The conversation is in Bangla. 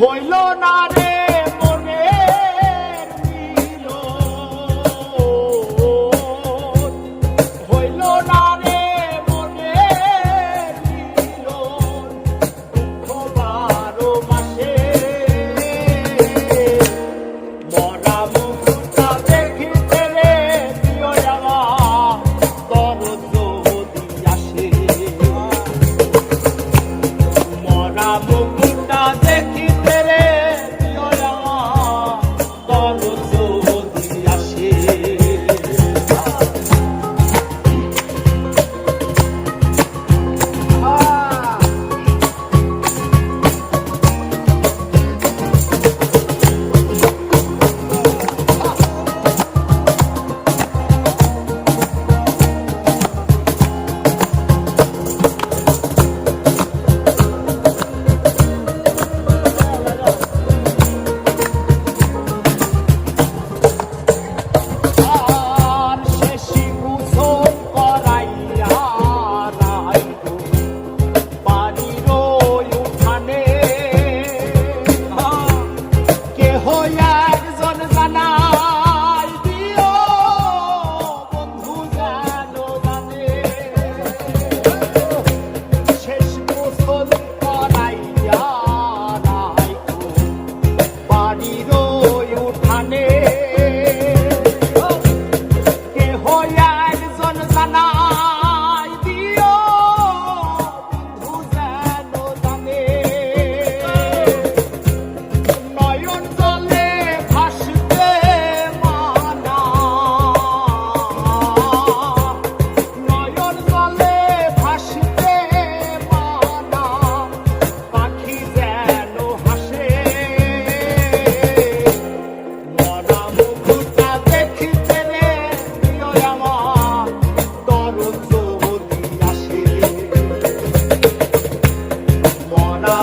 হইল না রে মনে হইল না রে মনে দুঃখ বারো মাসে মরা মুখটা দেখিতে রে প্রিয় যাওয়া। দরদ আসে। মরা মুখটা দেখি মনা